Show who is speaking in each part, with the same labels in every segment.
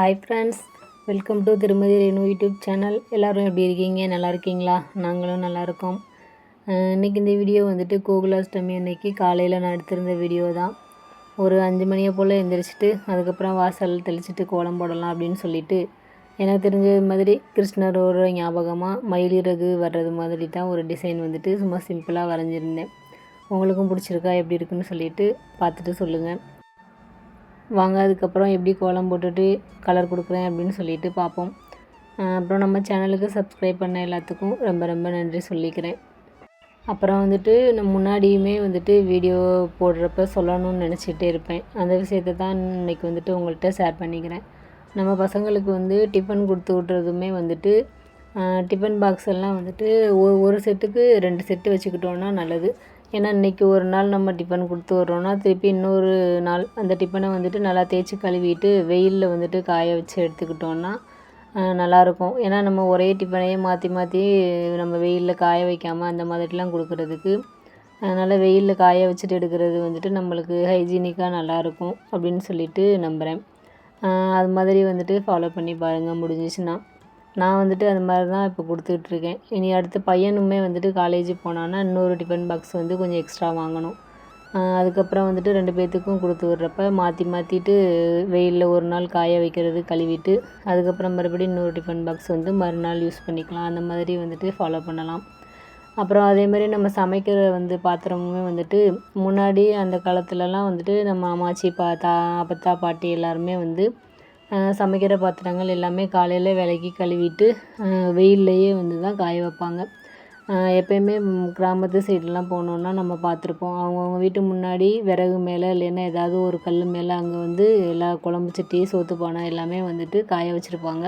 Speaker 1: hi friends welcome to திருமதி Renu YouTube channel எல்லோரும் எப்படி இருக்கீங்க நல்லா இருக்கீங்களா நாங்களும் நல்லாயிருக்கோம் இன்றைக்கி இந்த வீடியோ வந்துட்டு கோகுலாஷ்டமி அன்னைக்கு காலையில் நான் எடுத்திருந்த வீடியோ தான் ஒரு அஞ்சு மணியை போல் எழுந்திரிச்சிட்டு அதுக்கப்புறம் வாசல் தெளிச்சிட்டு கோலம் போடலாம் அப்படின்னு சொல்லிட்டு எனக்கு தெரிஞ்ச மாதிரி கிருஷ்ணரோட ஞாபகமாக மயிலிறகு வர்றது மாதிரி தான் ஒரு டிசைன் வந்துட்டு சும்மா சிம்பிளாக வரைஞ்சிருந்தேன் உங்களுக்கும் பிடிச்சிருக்கா எப்படி இருக்குன்னு சொல்லிவிட்டு பார்த்துட்டு சொல்லுங்கள் வாங்க அதுக்கப்புறம் எப்படி கோலம் போட்டுட்டு கலர் கொடுக்குறேன் அப்படின்னு சொல்லிட்டு பார்ப்போம் அப்புறம் நம்ம சேனலுக்கு சப்ஸ்கிரைப் பண்ண எல்லாத்துக்கும் ரொம்ப ரொம்ப நன்றி சொல்லிக்கிறேன் அப்புறம் வந்துட்டு நான் முன்னாடியுமே வந்துட்டு வீடியோ போடுறப்ப சொல்லணும்னு நினச்சிட்டே இருப்பேன் அந்த விஷயத்தை தான் இன்றைக்கி வந்துட்டு உங்கள்கிட்ட ஷேர் பண்ணிக்கிறேன் நம்ம பசங்களுக்கு வந்து டிஃபன் கொடுத்து விட்றதுமே வந்துட்டு டிஃபன் பாக்ஸ் எல்லாம் வந்துட்டு ஒரு செட்டுக்கு ரெண்டு செட்டு வச்சுக்கிட்டோன்னா நல்லது ஏன்னா இன்றைக்கி ஒரு நாள் நம்ம டிஃபன் கொடுத்து வர்றோன்னா திருப்பி இன்னொரு நாள் அந்த டிஃபனை வந்துட்டு நல்லா தேய்ச்சி கழுவிட்டு வெயிலில் வந்துட்டு காய வச்சு எடுத்துக்கிட்டோன்னா நல்லாயிருக்கும் ஏன்னா நம்ம ஒரே டிஃபனையே மாற்றி மாற்றி நம்ம வெயிலில் காய வைக்காமல் அந்த மாதிரிலாம் கொடுக்குறதுக்கு அதனால் வெயிலில் காய வச்சுட்டு எடுக்கிறது வந்துட்டு நம்மளுக்கு ஹைஜீனிக்காக நல்லாயிருக்கும் அப்படின்னு சொல்லிட்டு நம்புகிறேன் அது மாதிரி வந்துட்டு ஃபாலோ பண்ணி பாருங்கள் முடிஞ்சிச்சுன்னா நான் வந்துட்டு அது மாதிரி தான் இப்போ கொடுத்துட்ருக்கேன் இனி அடுத்து பையனுமே வந்துட்டு காலேஜ் போனான்னா இன்னொரு டிஃபன் பாக்ஸ் வந்து கொஞ்சம் எக்ஸ்ட்ரா வாங்கணும் அதுக்கப்புறம் வந்துட்டு ரெண்டு பேர்த்துக்கும் கொடுத்து விட்றப்ப மாற்றி மாற்றிட்டு வெயிலில் ஒரு நாள் காய வைக்கிறது கழுவிட்டு அதுக்கப்புறம் மறுபடியும் இன்னொரு டிஃபன் பாக்ஸ் வந்து மறுநாள் யூஸ் பண்ணிக்கலாம் அந்த மாதிரி வந்துட்டு ஃபாலோ பண்ணலாம் அப்புறம் அதேமாதிரி நம்ம சமைக்கிற வந்து பாத்திரமுமே வந்துட்டு முன்னாடி அந்த காலத்துலலாம் வந்துட்டு நம்ம அம்மாச்சி பாத்தா அப்பத்தா பாட்டி எல்லாருமே வந்து சமைக்கிற பாத்திரங்கள் எல்லாமே காலையில் விளக்கி கழுவிட்டு வெயில்லையே வந்து தான் காய வைப்பாங்க எப்போயுமே கிராமத்து சைடுலாம் போனோன்னா நம்ம பார்த்துருப்போம் அவங்கவுங்க வீட்டு முன்னாடி விறகு மேலே இல்லைன்னா ஏதாவது ஒரு கல் மேலே அங்கே வந்து எல்லா குழம்பு சட்டி சோத்து பானை எல்லாமே வந்துட்டு காய வச்சுருப்பாங்க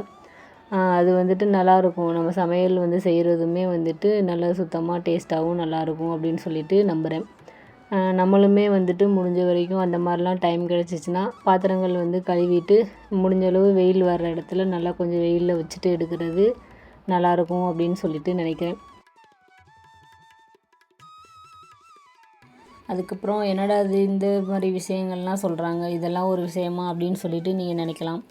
Speaker 1: அது வந்துட்டு நல்லாயிருக்கும் நம்ம சமையல் வந்து செய்கிறதுமே வந்துட்டு நல்லா சுத்தமாக டேஸ்ட்டாகவும் நல்லாயிருக்கும் அப்படின்னு சொல்லிட்டு நம்புகிறேன் நம்மளுமே வந்துட்டு முடிஞ்ச வரைக்கும் அந்த மாதிரிலாம் டைம் கிடச்சிச்சின்னா பாத்திரங்கள் வந்து கழுவிட்டு முடிஞ்சளவு வெயில் வர்ற இடத்துல நல்லா கொஞ்சம் வெயிலில் வச்சுட்டு எடுக்கிறது நல்லாயிருக்கும் அப்படின்னு சொல்லிட்டு நினைக்கிறேன் அதுக்கப்புறம் என்னடா அது இந்த மாதிரி விஷயங்கள்லாம் சொல்கிறாங்க இதெல்லாம் ஒரு விஷயமா அப்படின்னு சொல்லிட்டு நீங்கள் நினைக்கலாம்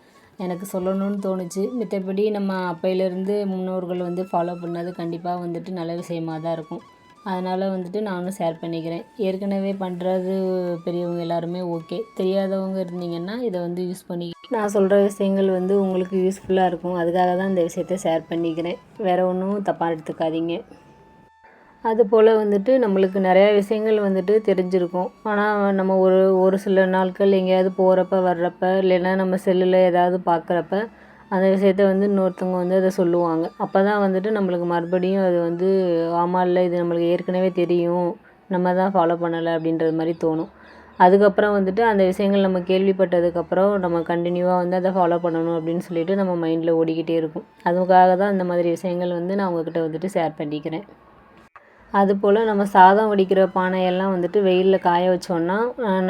Speaker 1: எனக்கு சொல்லணும்னு தோணுச்சு மித்தபடி நம்ம அப்பையிலேருந்து முன்னோர்கள் வந்து ஃபாலோ பண்ணது கண்டிப்பாக வந்துட்டு நல்ல விஷயமாக தான் இருக்கும் அதனால் வந்துட்டு நானும் ஷேர் பண்ணிக்கிறேன் ஏற்கனவே பண்ணுறது பெரியவங்க எல்லாருமே ஓகே தெரியாதவங்க இருந்தீங்கன்னா இதை வந்து யூஸ் பண்ணி நான் சொல்கிற விஷயங்கள் வந்து உங்களுக்கு யூஸ்ஃபுல்லாக இருக்கும் அதுக்காக தான் இந்த விஷயத்த ஷேர் பண்ணிக்கிறேன் வேறு ஒன்றும் தப்பாக எடுத்துக்காதீங்க அதுபோல் வந்துட்டு நம்மளுக்கு நிறையா விஷயங்கள் வந்துட்டு தெரிஞ்சிருக்கும் ஆனால் நம்ம ஒரு ஒரு சில நாட்கள் எங்கேயாவது போகிறப்ப வர்றப்ப இல்லைன்னா நம்ம செல்லில் ஏதாவது பார்க்குறப்ப அந்த விஷயத்த வந்து இன்னொருத்தவங்க வந்து அதை சொல்லுவாங்க அப்போ தான் வந்துட்டு நம்மளுக்கு மறுபடியும் அது வந்து ஆமாம் இல்லை இது நம்மளுக்கு ஏற்கனவே தெரியும் நம்ம தான் ஃபாலோ பண்ணலை அப்படின்றது மாதிரி தோணும் அதுக்கப்புறம் வந்துட்டு அந்த விஷயங்கள் நம்ம கேள்விப்பட்டதுக்கப்புறம் நம்ம கண்டினியூவாக வந்து அதை ஃபாலோ பண்ணணும் அப்படின்னு சொல்லிட்டு நம்ம மைண்டில் ஓடிக்கிட்டே இருக்கும் அதுக்காக தான் இந்த மாதிரி விஷயங்கள் வந்து நான் உங்ககிட்ட வந்துட்டு ஷேர் பண்ணிக்கிறேன் அதுபோல் நம்ம சாதம் வடிக்கிற பானையெல்லாம் வந்துட்டு வெயிலில் காய வச்சோன்னா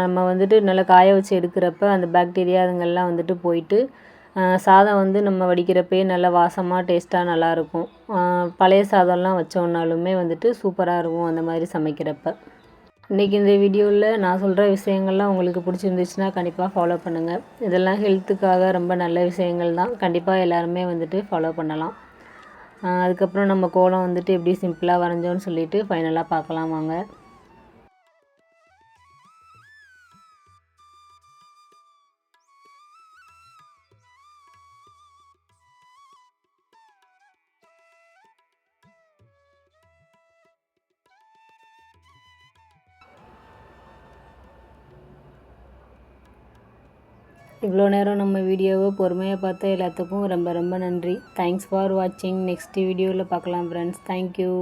Speaker 1: நம்ம வந்துட்டு நல்லா காய வச்சு எடுக்கிறப்ப அந்த பாக்டீரியா அதுங்கெல்லாம் வந்துட்டு போயிட்டு சாதம் வந்து நம்ம வடிக்கிறப்பயே நல்லா வாசமாக டேஸ்ட்டாக நல்லாயிருக்கும் பழைய சாதம்லாம் வச்சோன்னாலுமே வந்துட்டு சூப்பராக இருக்கும் அந்த மாதிரி சமைக்கிறப்ப இன்றைக்கி இந்த வீடியோவில் நான் சொல்கிற விஷயங்கள்லாம் உங்களுக்கு பிடிச்சிருந்துச்சுன்னா கண்டிப்பாக ஃபாலோ பண்ணுங்கள் இதெல்லாம் ஹெல்த்துக்காக ரொம்ப நல்ல விஷயங்கள் தான் கண்டிப்பாக எல்லாருமே வந்துட்டு ஃபாலோ பண்ணலாம் அதுக்கப்புறம் நம்ம கோலம் வந்துட்டு எப்படி சிம்பிளாக வரைஞ்சோன்னு சொல்லிவிட்டு ஃபைனலாக பார்க்கலாம் வாங்க இவ்வளோ நேரம் நம்ம வீடியோவை பொறுமையாக பார்த்த எல்லாத்துக்கும் ரொம்ப ரொம்ப நன்றி தேங்க்ஸ் ஃபார் வாட்சிங் நெக்ஸ்ட் வீடியோவில் பார்க்கலாம் ஃப்ரெண்ட்ஸ் தேங்க்யூ